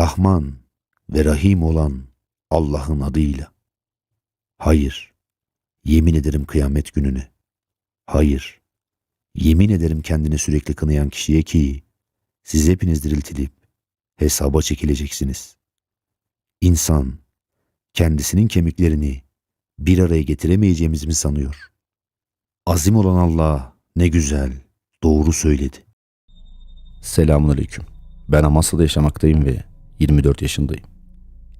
Rahman ve Rahim olan Allah'ın adıyla. Hayır, yemin ederim kıyamet gününe. Hayır, yemin ederim kendini sürekli kınayan kişiye ki siz hepiniz diriltilip hesaba çekileceksiniz. İnsan kendisinin kemiklerini bir araya getiremeyeceğimizi mi sanıyor? Azim olan Allah ne güzel, doğru söyledi. Selamünaleyküm. Ben Amasya'da yaşamaktayım ve 24 yaşındayım.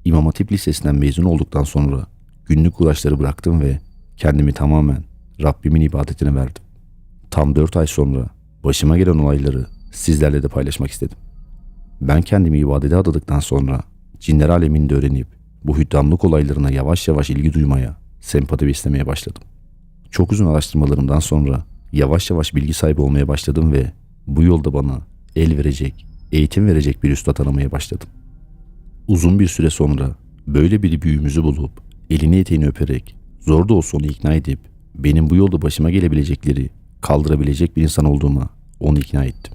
İmam Hatip Lisesi'nden mezun olduktan sonra günlük uğraşları bıraktım ve kendimi tamamen Rabbimin ibadetine verdim. Tam 4 ay sonra başıma gelen olayları sizlerle de paylaşmak istedim. Ben kendimi ibadete adadıktan sonra cinler alemini de öğrenip bu hüddamlık olaylarına yavaş yavaş ilgi duymaya, sempati beslemeye başladım. Çok uzun araştırmalarımdan sonra yavaş yavaş bilgi sahibi olmaya başladım ve bu yolda bana el verecek, eğitim verecek bir üstad aramaya başladım. Uzun bir süre sonra böyle bir büyüğümüzü bulup elini eteğini öperek zor da olsa onu ikna edip benim bu yolda başıma gelebilecekleri kaldırabilecek bir insan olduğuma onu ikna ettim.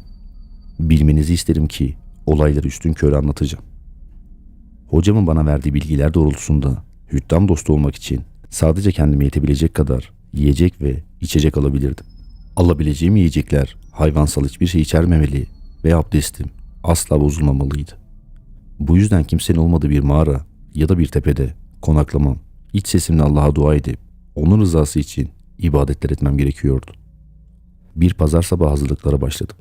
Bilmenizi isterim ki olayları üstün körü anlatacağım. Hocamın bana verdiği bilgiler doğrultusunda hüddam dostu olmak için sadece kendime yetebilecek kadar yiyecek ve içecek alabilirdim. Alabileceğim yiyecekler hayvansal hiçbir şey içermemeli ve abdestim asla bozulmamalıydı. Bu yüzden kimsenin olmadığı bir mağara ya da bir tepede konaklamam, iç sesimle Allah'a dua edip onun rızası için ibadetler etmem gerekiyordu. Bir pazar sabahı hazırlıklara başladım.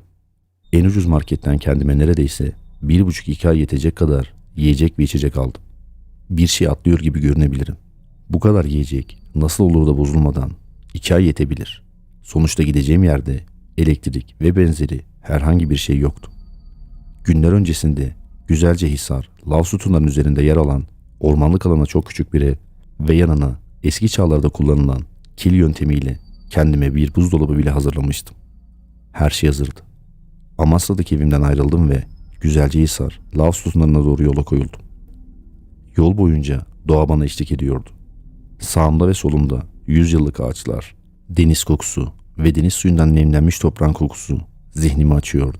En ucuz marketten kendime neredeyse bir buçuk iki ay yetecek kadar yiyecek ve içecek aldım. Bir şey atlıyor gibi görünebilirim. Bu kadar yiyecek nasıl olur da bozulmadan iki ay yetebilir. Sonuçta gideceğim yerde elektrik ve benzeri herhangi bir şey yoktu. Günler öncesinde güzelce Hisar, lav sütunların üzerinde yer alan ormanlık alana çok küçük bir ev ve yanına eski çağlarda kullanılan kil yöntemiyle kendime bir buzdolabı bile hazırlamıştım. Her şey hazırdı. Amasya'daki evimden ayrıldım ve güzelce Hisar, lav sütunlarına doğru yola koyuldum. Yol boyunca doğa bana eşlik ediyordu. Sağımda ve solumda yüz yıllık ağaçlar, deniz kokusu ve deniz suyundan nemlenmiş toprağın kokusu zihnimi açıyordu.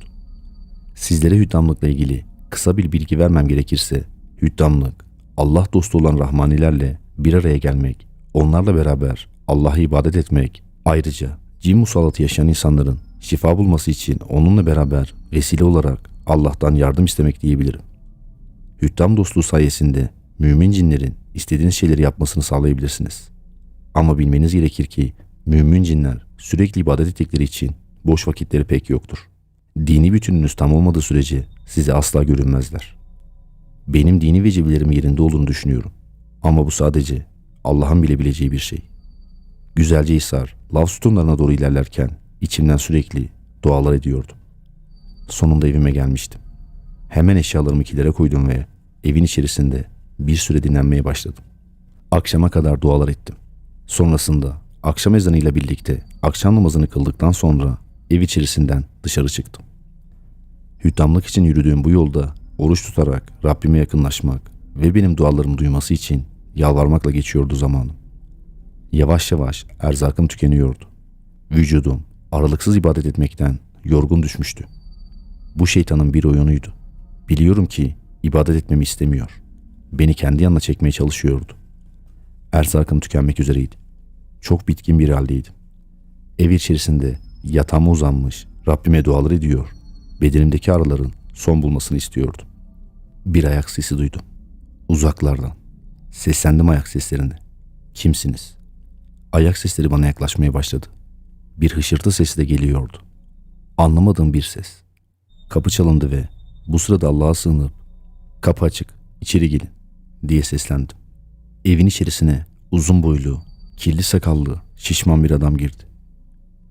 Sizlere hüddamlıkla ilgili kısa bir bilgi vermem gerekirse, hüddamlık, Allah dostu olan rahmanilerle bir araya gelmek, onlarla beraber Allah'a ibadet etmek, ayrıca cin musallatı yaşayan insanların şifa bulması için onunla beraber vesile olarak Allah'tan yardım istemek diyebilirim. Hüddam dostluğu sayesinde mümin cinlerin istediğiniz şeyleri yapmasını sağlayabilirsiniz. Ama bilmeniz gerekir ki mümin cinler sürekli ibadet ettikleri için boş vakitleri pek yoktur. Dini bütününüz tam olmadığı sürece size asla görünmezler. Benim dini vecibilerim yerinde olduğunu düşünüyorum. Ama bu sadece Allah'ın bilebileceği bir şey. Güzelce Hisar, lav sütunlarına doğru ilerlerken içimden sürekli dualar ediyordum. Sonunda evime gelmiştim. Hemen eşyalarımı kilere koydum ve evin içerisinde bir süre dinlenmeye başladım. Akşama kadar dualar ettim. Sonrasında akşam ezanıyla birlikte akşam namazını kıldıktan sonra ev içerisinden dışarı çıktım. Hüddamlık için yürüdüğüm bu yolda oruç tutarak Rabbime yakınlaşmak ve benim dualarımı duyması için yalvarmakla geçiyordu zamanım. Yavaş yavaş erzakım tükeniyordu. Vücudum aralıksız ibadet etmekten yorgun düşmüştü. Bu şeytanın bir oyunuydu. Biliyorum ki ibadet etmemi istemiyor. Beni kendi yanına çekmeye çalışıyordu. Erzakım tükenmek üzereydi. Çok bitkin bir haldeydim. Ev içerisinde yatağıma uzanmış Rabbime dualar ediyor. Bedenimdeki ağrıların son bulmasını istiyordum. Bir ayak sesi duydum. Uzaklardan. Seslendim ayak seslerine. Kimsiniz? Ayak sesleri bana yaklaşmaya başladı. Bir hışırtı sesi de geliyordu. Anlamadığım bir ses. Kapı çalındı ve bu sırada Allah'a sığınıp kapı açık, içeri gelin diye seslendim. Evin içerisine uzun boylu, kirli sakallı, şişman bir adam girdi.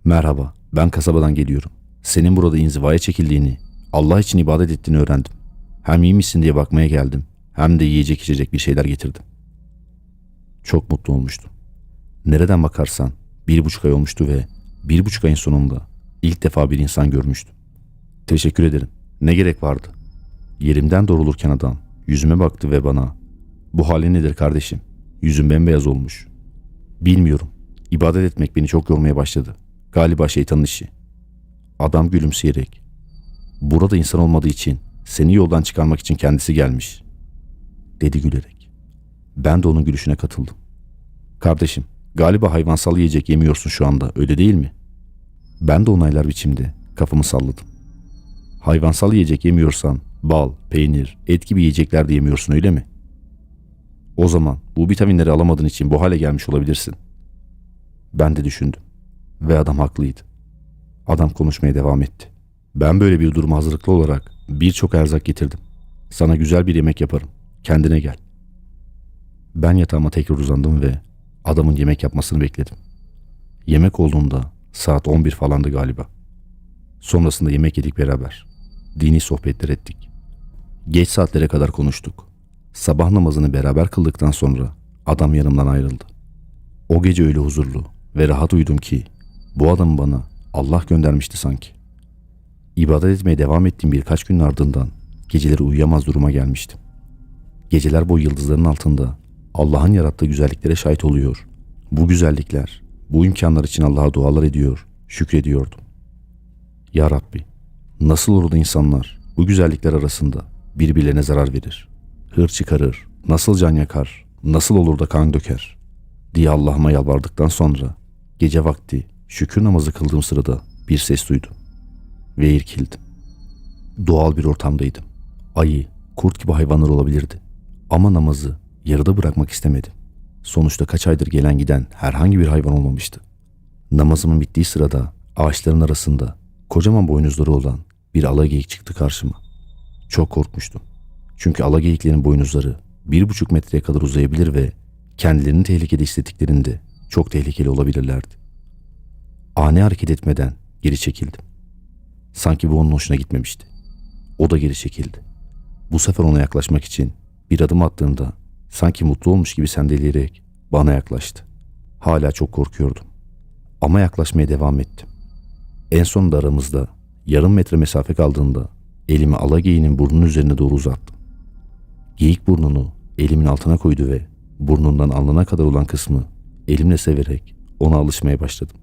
Merhaba, ben kasabadan geliyorum. Senin burada inzivaya çekildiğini, Allah için ibadet ettiğini öğrendim. Hem iyi misin diye bakmaya geldim, hem de yiyecek içecek bir şeyler getirdim. Çok mutlu olmuştum. Nereden bakarsan bir buçuk ay olmuştu ve bir buçuk ayın sonunda ilk defa bir insan görmüştüm. Teşekkür ederim. Ne gerek vardı? Yerimden doğrulurken adam yüzüme baktı ve bana bu halin nedir kardeşim? Yüzüm bembeyaz olmuş. Bilmiyorum. İbadet etmek beni çok yormaya başladı. Galiba şeytanın işi. Adam gülümseyerek. Burada insan olmadığı için seni yoldan çıkarmak için kendisi gelmiş. Dedi gülerek. Ben de onun gülüşüne katıldım. Kardeşim, galiba hayvansal yiyecek yemiyorsun şu anda, öyle değil mi? Ben de onaylar biçimde kafamı salladım. Hayvansal yiyecek yemiyorsan bal, peynir, et gibi yiyecekler de yemiyorsun öyle mi? O zaman bu vitaminleri alamadığın için bu hale gelmiş olabilirsin. Ben de düşündüm. Ve adam haklıydı. Adam konuşmaya devam etti. Ben böyle bir duruma hazırlıklı olarak birçok erzak getirdim. Sana güzel bir yemek yaparım. Kendine gel. Ben yatağıma tekrar uzandım ve adamın yemek yapmasını bekledim. Yemek olduğunda saat 11 falandı galiba. Sonrasında yemek yedik beraber. Dini sohbetler ettik. Geç saatlere kadar konuştuk. Sabah namazını beraber kıldıktan sonra adam yanımdan ayrıldı. O gece öyle huzurlu ve rahat uyudum ki bu adamı bana Allah göndermişti sanki. İbadet etmeye devam ettiğim birkaç günün ardından geceleri uyuyamaz duruma gelmiştim. Geceler boyu yıldızların altında Allah'ın yarattığı güzelliklere şahit oluyor. Bu güzellikler, bu imkanlar için Allah'a dualar ediyor, şükrediyordum. Ya Rabbi, nasıl olur da insanlar bu güzellikler arasında birbirlerine zarar verir, hır çıkarır, nasıl can yakar, nasıl olur da kan döker diye Allah'ıma yalvardıktan sonra gece vakti şükür namazı kıldığım sırada bir ses duydum ve irkildim. Doğal bir ortamdaydım. Ayı, kurt gibi hayvanlar olabilirdi. Ama namazı yarıda bırakmak istemedim. Sonuçta kaç aydır gelen giden herhangi bir hayvan olmamıştı. Namazımın bittiği sırada ağaçların arasında kocaman boynuzları olan bir alageyik çıktı karşıma. Çok korkmuştum. Çünkü alageyiklerin boynuzları bir buçuk metreye kadar uzayabilir ve kendilerini tehlikede hissettiklerinde çok tehlikeli olabilirlerdi. Ani hareket etmeden geri çekildim. Sanki bu onun hoşuna gitmemişti. O da geri çekildi. Bu sefer ona yaklaşmak için bir adım attığımda sanki mutlu olmuş gibi sendeleyerek bana yaklaştı. Hala çok korkuyordum. Ama yaklaşmaya devam ettim. En sonunda aramızda yarım metre mesafe kaldığında elimi ala geyiğinin burnunun üzerine doğru uzattım. Geyik burnunu elimin altına koydu ve burnundan alnına kadar olan kısmı elimle severek ona alışmaya başladım.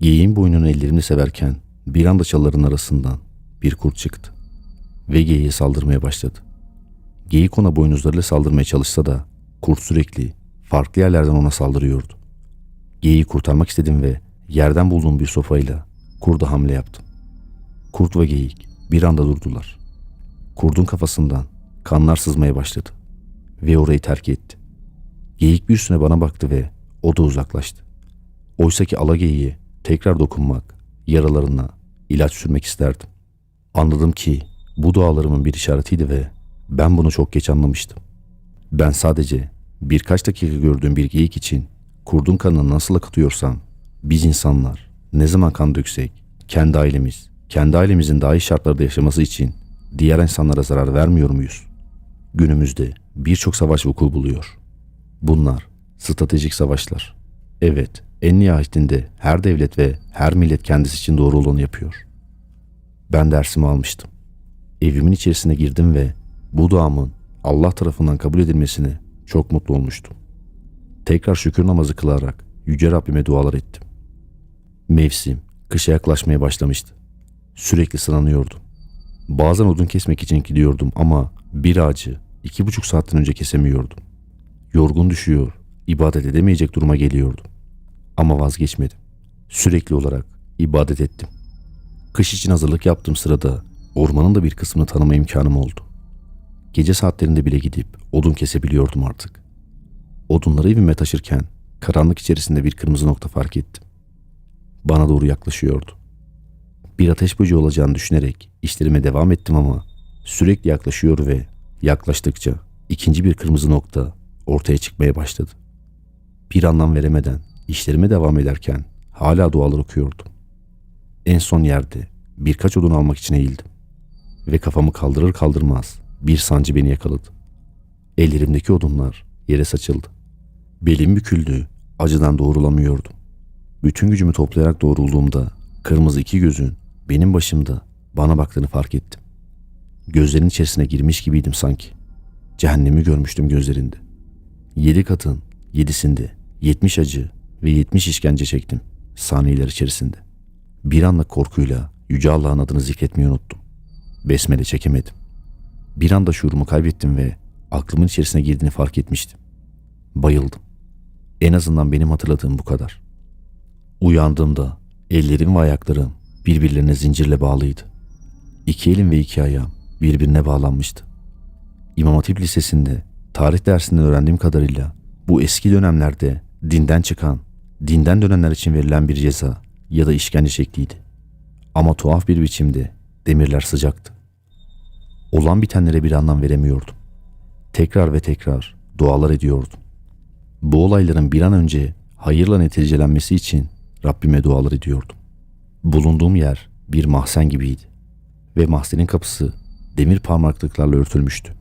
Geyiğin boynunu ellerimle severken bir anda çalıların arasından bir kurt çıktı ve geyiğe saldırmaya başladı. Geyik ona boynuzlarıyla saldırmaya çalışsa da kurt sürekli farklı yerlerden ona saldırıyordu. Geyiği kurtarmak istedim ve yerden bulduğum bir sopayla kurda hamle yaptım. Kurt ve geyik bir anda durdular. Kurdun kafasından kanlar sızmaya başladı ve orayı terk etti. Geyik bir süre bana baktı ve o da uzaklaştı. Oysaki ala geyiğe tekrar dokunmak, yaralarına ilaç sürmek isterdim. Anladım ki bu dualarımın bir işaretiydi ve ben bunu çok geç anlamıştım. Ben sadece birkaç dakika gördüğüm bir geyik için kurdun kanını nasıl akıtıyorsam biz insanlar ne zaman kan döksek kendi ailemiz, kendi ailemizin daha iyi şartlarda yaşaması için diğer insanlara zarar vermiyor muyuz? Günümüzde birçok savaş vuku buluyor. Bunlar stratejik savaşlar. Evet, en nihayetinde her devlet ve her millet kendisi için doğru olanı yapıyor. Ben dersimi almıştım. Evimin içerisine girdim ve bu duamın Allah tarafından kabul edilmesine çok mutlu olmuştum. Tekrar şükür namazı kılarak Yüce Rabbime dualar ettim. Mevsim kışa yaklaşmaya başlamıştı. Sürekli sınanıyordum. Bazen odun kesmek için gidiyordum ama bir ağacı iki buçuk saatten önce kesemiyordum. Yorgun düşüyor, ibadet edemeyecek duruma geliyordum. Ama vazgeçmedim. Sürekli olarak ibadet ettim. Kış için hazırlık yaptığım sırada ormanın da bir kısmını tanıma imkanım oldu. Gece saatlerinde bile gidip odun kesebiliyordum artık. Odunları evime taşırken karanlık içerisinde bir kırmızı nokta fark ettim. Bana doğru yaklaşıyordu. Bir ateş böceği olacağını düşünerek işlerime devam ettim ama sürekli yaklaşıyor ve yaklaştıkça ikinci bir kırmızı nokta ortaya çıkmaya başladı. Bir anlam veremeden işlerime devam ederken hala dualar okuyordum. En son yerde birkaç odun almak için eğildim ve kafamı kaldırır kaldırmaz bir sancı beni yakaladı. Ellerimdeki odunlar yere saçıldı. Belim büküldü, acıdan doğrulamıyordum. Bütün gücümü toplayarak doğrulduğumda kırmızı iki gözün benim başımda bana baktığını fark ettim. Gözlerin içerisine girmiş gibiydim sanki. Cehennemi görmüştüm gözlerinde. Yedi katın yedisinde yetmiş acı ve yetmiş işkence çektim. saniyeler içerisinde. Bir anlık korkuyla Yüce Allah'ın adını zikretmeyi unuttum. Besmele çekemedim. Bir anda şuurumu kaybettim ve aklımın içerisine girdiğini fark etmiştim. Bayıldım. En azından benim hatırladığım bu kadar. Uyandığımda ellerim ve ayaklarım birbirlerine zincirle bağlıydı. İki elim ve iki ayağım birbirine bağlanmıştı. İmam Hatip Lisesi'nde tarih dersinden öğrendiğim kadarıyla bu eski dönemlerde dinden çıkan, dinden dönenler için verilen bir ceza ya da işkence şekliydi. Ama tuhaf bir biçimde demirler sıcaktı. Olan bitenlere bir anlam veremiyordum. Tekrar ve tekrar dualar ediyordum. Bu olayların bir an önce hayırla neticelenmesi için Rabbime dualar ediyordum. Bulunduğum yer bir mahzen gibiydi ve mahzenin kapısı demir parmaklıklarla örtülmüştü.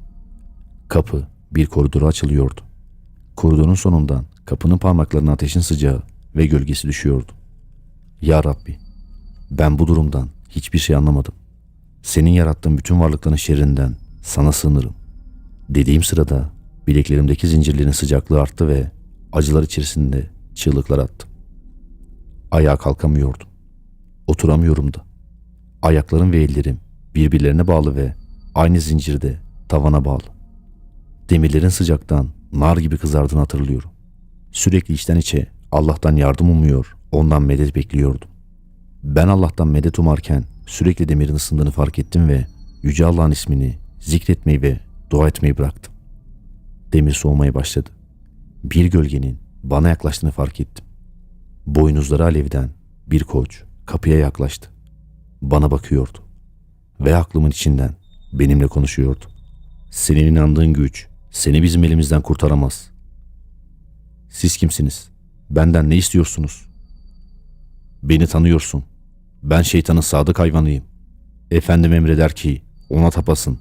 Kapı bir koridora açılıyordu. Koridorun sonundan kapının parmaklarına ateşin sıcağı ve gölgesi düşüyordu. Ya Rabbi, ben bu durumdan hiçbir şey anlamadım. Senin yarattığın bütün varlıkların şerrinden sana sığınırım. Dediğim sırada bileklerimdeki zincirlerin sıcaklığı arttı ve acılar içerisinde çığlıklar attım. Ayağa kalkamıyordum. Oturamıyorum da. Ayaklarım ve ellerim birbirlerine bağlı ve aynı zincirde tavana bağlı. Demirlerin sıcaktan nar gibi kızardığını hatırlıyorum. Sürekli içten içe Allah'tan yardım umuyor, ondan medet bekliyordum. Ben Allah'tan medet umarken sürekli demirin ısındığını fark ettim ve Yüce Allah'ın ismini zikretmeyi ve dua etmeyi bıraktım. Demir soğumaya başladı. Bir gölgenin bana yaklaştığını fark ettim. Boynuzları alevden bir koç kapıya yaklaştı. Bana bakıyordu. Ve aklımın içinden benimle konuşuyordu. Senin inandığın güç seni bizim elimizden kurtaramaz. Siz kimsiniz? Benden ne istiyorsunuz? Beni tanıyorsun. Ben şeytanın sadık hayvanıyım. Efendim emreder ki ona tapasın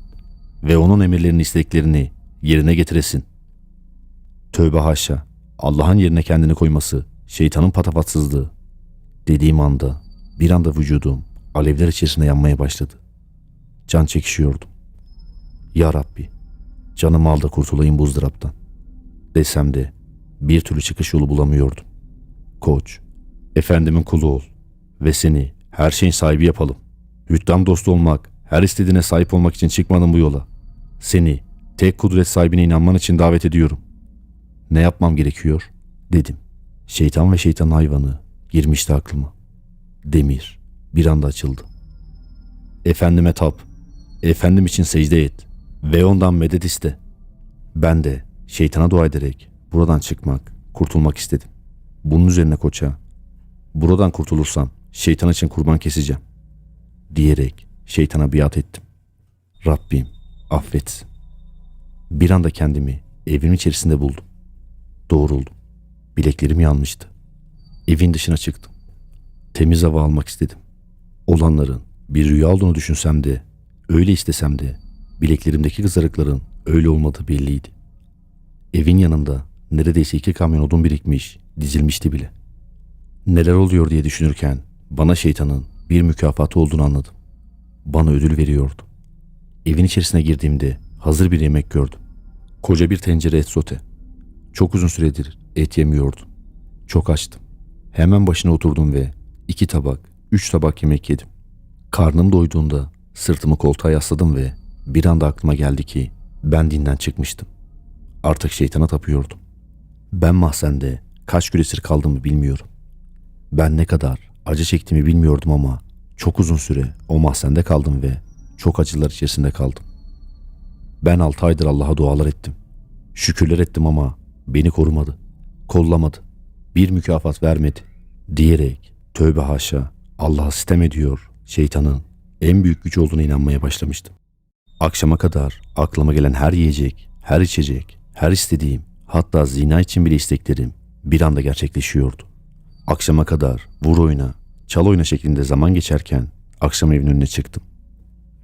ve onun emirlerini isteklerini yerine getiresin. Tövbe haşa. Allah'ın yerine kendini koyması, şeytanın patapatsızlığı. Dediğim anda bir anda vücudum alevler içerisinde yanmaya başladı. Can çekişiyordum. Ya Rabbi, canımı al da kurtulayım bu ızdıraptan. Desem de bir türlü çıkış yolu bulamıyordum. Koç, efendimin kulu ol ve seni her şeyin sahibi yapalım. Hüddam dostu olmak, her istediğine sahip olmak için çıkmadım bu yola. Seni tek kudret sahibine inanman için davet ediyorum. Ne yapmam gerekiyor? Dedim. Şeytan ve şeytanın hayvanı girmişti aklıma. Demir bir anda açıldı. Efendime tap, efendim için secde et ve ondan medet iste. Ben de şeytana dua ederek buradan çıkmak, kurtulmak istedim. Bunun üzerine koça, buradan kurtulursam şeytan için kurban keseceğim diyerek şeytana biat ettim. Rabbim affetsin. Bir anda kendimi evin içerisinde buldum. Doğruldum. Bileklerim yanmıştı. Evin dışına çıktım. Temiz hava almak istedim. Olanların bir rüya olduğunu düşünsem de, öyle istesem de bileklerimdeki kızarıkların öyle olmadığı belliydi. Evin yanında neredeyse iki kamyon odun birikmiş, dizilmişti bile. Neler oluyor diye düşünürken bana şeytanın bir mükafatı olduğunu anladım. Bana ödül veriyordu. Evin içerisine girdiğimde hazır bir yemek gördüm. Koca bir tencere et sote. Çok uzun süredir et yemiyordum. Çok açtım. Hemen başına oturdum ve iki tabak, üç tabak yemek yedim. Karnım doyduğunda sırtımı koltuğa yasladım ve bir anda aklıma geldi ki ben dinden çıkmıştım. Artık şeytana tapıyordum. Ben mahzende kaç gün esir kaldığımı bilmiyorum. Ben ne kadar acı çektiğimi bilmiyordum ama çok uzun süre o mahzende kaldım ve çok acılar içerisinde kaldım. Ben altı aydır Allah'a dualar ettim. Şükürler ettim ama beni korumadı, kollamadı, bir mükafat vermedi diyerek tövbe haşa Allah'a sitem ediyor şeytanın en büyük güç olduğuna inanmaya başlamıştım. Akşama kadar aklıma gelen her yiyecek, her içecek, her istediğim, hatta zina için bile isteklerim bir anda gerçekleşiyordu. Akşama kadar vur oyna, çal oyna şeklinde zaman geçerken akşam evin önüne çıktım.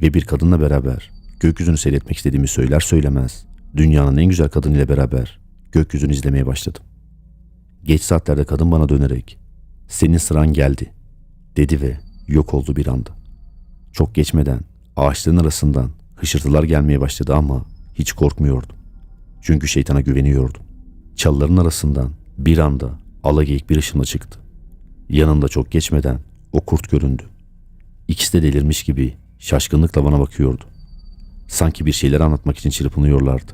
Ve bir kadınla beraber gökyüzünü seyretmek istediğimi söyler söylemez dünyanın en güzel kadınıyla beraber gökyüzünü izlemeye başladım. Geç saatlerde kadın bana dönerek senin sıran geldi dedi ve yok oldu bir anda. Çok geçmeden ağaçların arasından hışırtılar gelmeye başladı ama hiç korkmuyordum. Çünkü şeytana güveniyordum. Çalıların arasından bir anda alageyik bir ışınla çıktı. Yanında çok geçmeden o kurt göründü. İkisi de delirmiş gibi şaşkınlıkla bana bakıyordu. Sanki bir şeyler anlatmak için çırpınıyorlardı.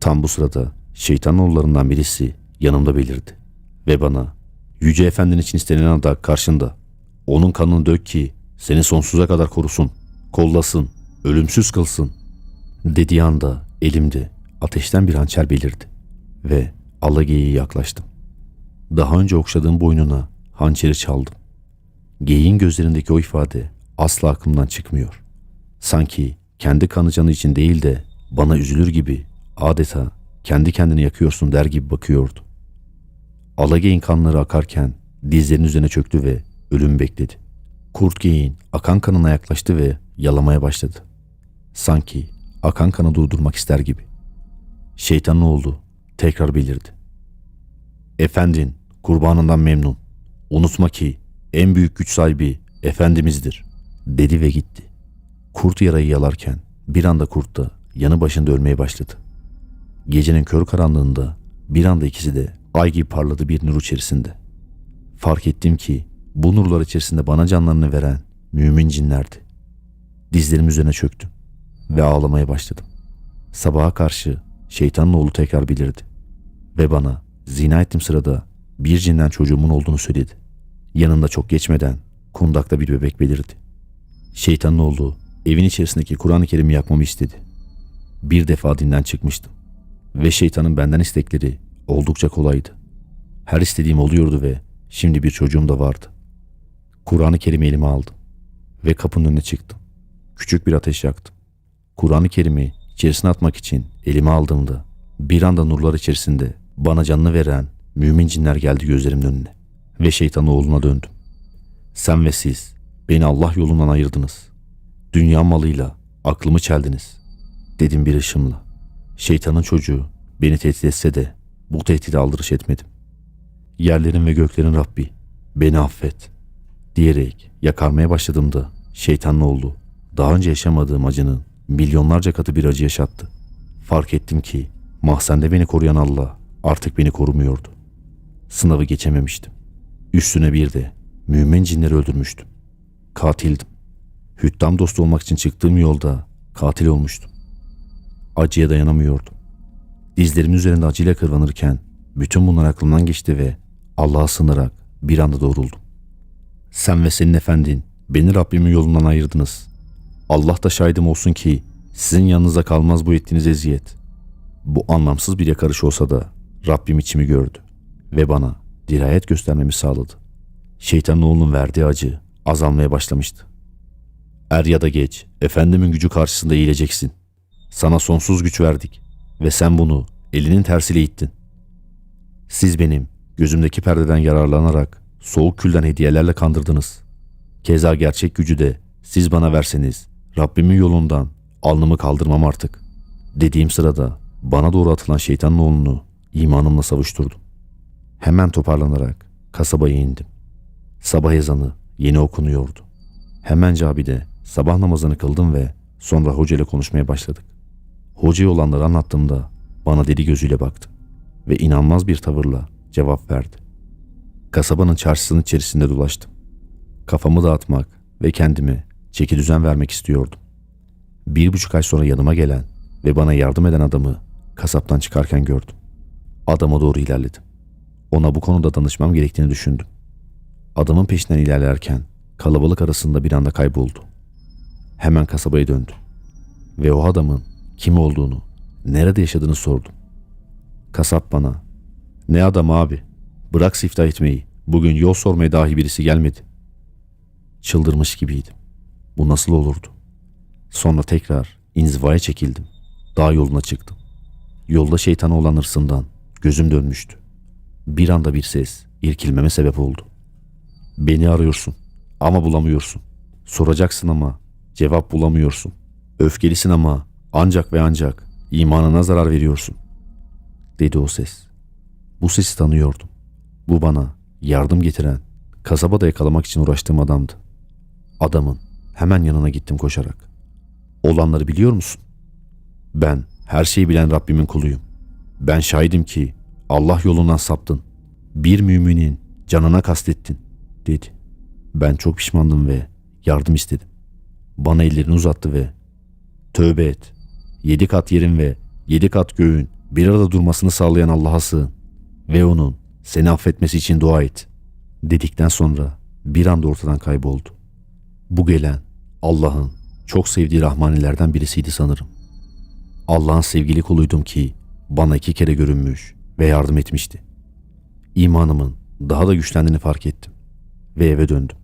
Tam bu sırada şeytan oğullarından birisi yanımda belirdi. Ve bana Yüce Efendinin için istenilen adak karşında. Onun kanını dök ki seni sonsuza kadar korusun, kollasın, ölümsüz kılsın. Dediği anda elimde ateşten bir hançer belirdi. Ve alageyiğe yaklaştım. Daha önce okşadığım boynuna hançeri çaldım. Geyiğin gözlerindeki o ifade asla aklımdan çıkmıyor. Sanki kendi kanı canı için değil de bana üzülür gibi adeta kendi kendini yakıyorsun der gibi bakıyordu. Alageyin kanları akarken dizlerinin üzerine çöktü ve ölüm bekledi. Kurt geyin akan kanına yaklaştı ve yalamaya başladı. Sanki akan kanı durdurmak ister gibi. Şeytanın oğlu tekrar belirdi. Efendin kurbanından memnun. Unutma ki en büyük güç sahibi Efendimizdir dedi ve gitti. Kurt yarayı yalarken bir anda kurt da yanı başında ölmeye başladı. Gecenin kör karanlığında bir anda ikisi de ay gibi parladı bir nur içerisinde. Fark ettim ki bu nurlar içerisinde bana canlarını veren mümin cinlerdi. Dizlerim üzerine çöktüm ve ağlamaya başladım. Sabaha karşı şeytanın oğlu tekrar belirdi ve bana zina ettim sırada bir cinden çocuğumun olduğunu söyledi. Yanında çok geçmeden kundakta bir bebek belirdi. Şeytanın oğlu evin içerisindeki Kur'an-ı Kerim'i yakmamı istedi. Bir defa dinden çıkmıştım ve şeytanın benden istekleri oldukça kolaydı. Her istediğim oluyordu ve şimdi bir çocuğum da vardı. Kur'an-ı Kerim'i elime aldım ve kapının önüne çıktım. Küçük bir ateş yaktım. Kur'an-ı Kerim'i içerisine atmak için elime aldığımda bir anda nurlar içerisinde bana canını veren mümin cinler geldi gözlerimin önüne ve şeytanın oğluna döndüm. Sen ve siz beni Allah yolundan ayırdınız. Dünya malıyla aklımı çeldiniz. Dedim bir ışımla. Şeytanın çocuğu beni tehdit etse de bu tehdide aldırış etmedim. Yerlerin ve göklerin Rabbi beni affet diyerek yakarmaya başladığımda şeytanın oğlu daha önce yaşamadığım acının milyonlarca katı bir acı yaşattı. Fark ettim ki mahzende beni koruyan Allah artık beni korumuyordu. Sınavı geçememiştim. Üstüne bir de mümin cinleri öldürmüştüm. Katildim. Hüttam dostu olmak için çıktığım yolda katil olmuştum. Acıya dayanamıyordum. Dizlerimin üzerinde acıyla kırvanırken bütün bunlar aklımdan geçti ve Allah'a sığınarak bir anda doğruldum. Sen ve senin efendin beni Rabbimin yolundan ayırdınız. Allah da şahidim olsun ki sizin yanınıza kalmaz bu ettiğiniz eziyet. Bu anlamsız bir yakarış olsa da Rabbim içimi gördü ve bana dirayet göstermemi sağladı. Şeytanın oğlunun verdiği acı azalmaya başlamıştı. Er ya da geç efendimin gücü karşısında eğileceksin. Sana sonsuz güç verdik ve sen bunu elinin tersiyle ittin. Siz benim gözümdeki perdeden yararlanarak soğuk külden hediyelerle kandırdınız. Keza gerçek gücü de siz bana verseniz Rabbimin yolundan alnımı kaldırmam artık. Dediğim sırada bana doğru atılan şeytanın oğlunu imanımla savuşturdum. Hemen toparlanarak kasabaya indim. Sabah ezanı yeni okunuyordu. Hemen cabide sabah namazını kıldım ve sonra hoca ile konuşmaya başladık. Hocaya olanları anlattığımda bana deli gözüyle baktı ve inanmaz bir tavırla cevap verdi. Kasabanın çarşısının içerisinde dolaştım. Kafamı dağıtmak ve kendime çeki düzen vermek istiyordum. Bir buçuk ay sonra yanıma gelen ve bana yardım eden adamı kasaptan çıkarken gördüm. Adama doğru ilerledim. Ona bu konuda danışmam gerektiğini düşündüm. Adamın peşinden ilerlerken kalabalık arasında bir anda kayboldu. Hemen kasabaya döndüm. Ve o adamın kim olduğunu, nerede yaşadığını sordum. Kasap bana, ne adam abi, bırak siftah etmeyi, bugün yol sormaya dahi birisi gelmedi. Çıldırmış gibiydim. Bu nasıl olurdu? Sonra tekrar inzivaya çekildim. Dağ yoluna çıktım. Yolda şeytana olan hırsından gözüm dönmüştü. Bir anda bir ses irkilmeme sebep oldu. Beni arıyorsun ama bulamıyorsun. Soracaksın ama cevap bulamıyorsun. Öfkelisin ama ancak ve ancak imanına zarar veriyorsun. Dedi o ses. Bu sesi tanıyordum. Bu bana yardım getiren, kasabada yakalamak için uğraştığım adamdı. Adamın hemen yanına gittim koşarak. Olanları biliyor musun? Ben her şeyi bilen Rabbimin kuluyum. Ben şahidim ki Allah yolundan saptın. Bir müminin canına kastettin. dedi. Ben çok pişmandım ve yardım istedim. Bana ellerini uzattı ve tövbe et. Yedi kat yerin ve yedi kat göğün bir arada durmasını sağlayan Allah'a sığın ve onun seni affetmesi için dua et. Dedikten sonra bir anda ortadan kayboldu. Bu gelen Allah'ın çok sevdiği rahmanilerden birisiydi sanırım. Allah'ın sevgili kuluydum ki bana iki kere görünmüş ve yardım etmişti. İmanımın daha da güçlendiğini fark ettim ve eve döndüm.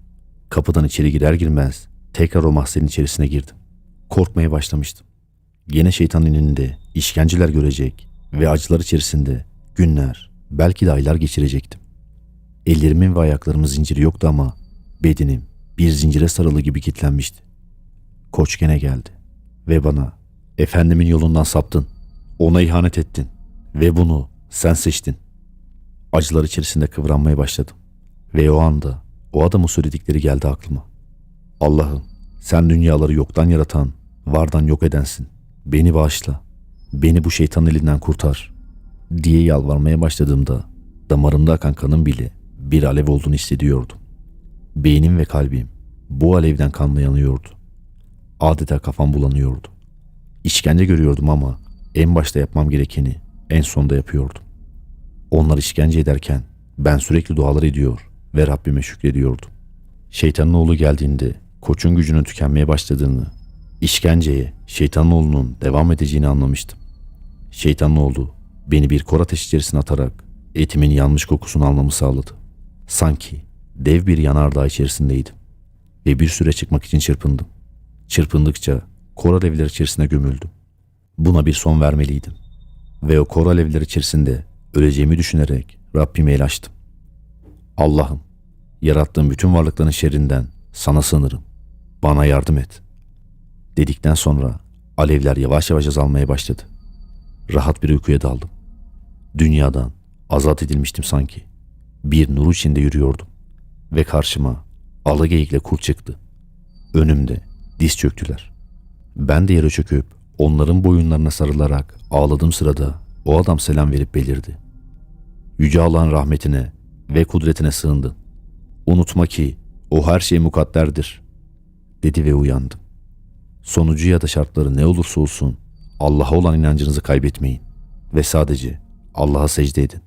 Kapıdan içeri girer girmez tekrar o mahzenin içerisine girdim. Korkmaya başlamıştım. Yine şeytanın ininde işkenceler görecek ve acılar içerisinde günler, belki de aylar geçirecektim. Ellerimin ve ayaklarımın zinciri yoktu ama bedenim bir zincire sarılı gibi kilitlenmişti. Koç gene geldi ve bana efendimin yolundan saptın, ona ihanet ettin ve bunu sen seçtin. Acılar içerisinde kıvranmaya başladım ve o anda o adamın söyledikleri geldi aklıma. Allah'ım sen dünyaları yoktan yaratan, vardan yok edensin. Beni bağışla. Beni bu şeytanın elinden kurtar. Diye yalvarmaya başladığımda damarımda akan kanım bile bir alev olduğunu hissediyordum. Beynim ve kalbim bu alevden kanla yanıyordu. Adeta kafam bulanıyordu. İşkence görüyordum ama en başta yapmam gerekeni en sonda yapıyordum. Onlar işkence ederken ben sürekli dualar ediyor ve Rabbime şükrediyordum. Şeytanın oğlu geldiğinde koçun gücünün tükenmeye başladığını, işkenceye şeytanın oğlunun devam edeceğini anlamıştım. Şeytanın oğlu beni bir kor ateş içerisine atarak etimin yanmış kokusunu almamı sağladı. Sanki dev bir yanardağ içerisindeydim ve bir süre çıkmak için çırpındım. Çırpındıkça kor alevler içerisine gömüldüm. Buna bir son vermeliydim. Ve o kor alevler içerisinde öleceğimi düşünerek Rabbime el açtım. Allah'ım, yarattığım bütün varlıkların şerrinden sana sığınırım. Bana yardım et. Dedikten sonra alevler yavaş yavaş azalmaya başladı. Rahat bir uykuya daldım. Dünyadan azat edilmiştim sanki. Bir nur içinde yürüyordum. Ve karşıma alı geyikle kurt çıktı. Önümde diz çöktüler. Ben de yere çöküp onların boyunlarına sarılarak ağladığım sırada o adam selam verip belirdi. Yüce Allah'ın rahmetine ve kudretine sığındın. Unutma ki o her şey mukadderdir. Dedi ve uyandım. Sonucu ya da şartları ne olursa olsun Allah'a olan inancınızı kaybetmeyin ve sadece Allah'a secde edin.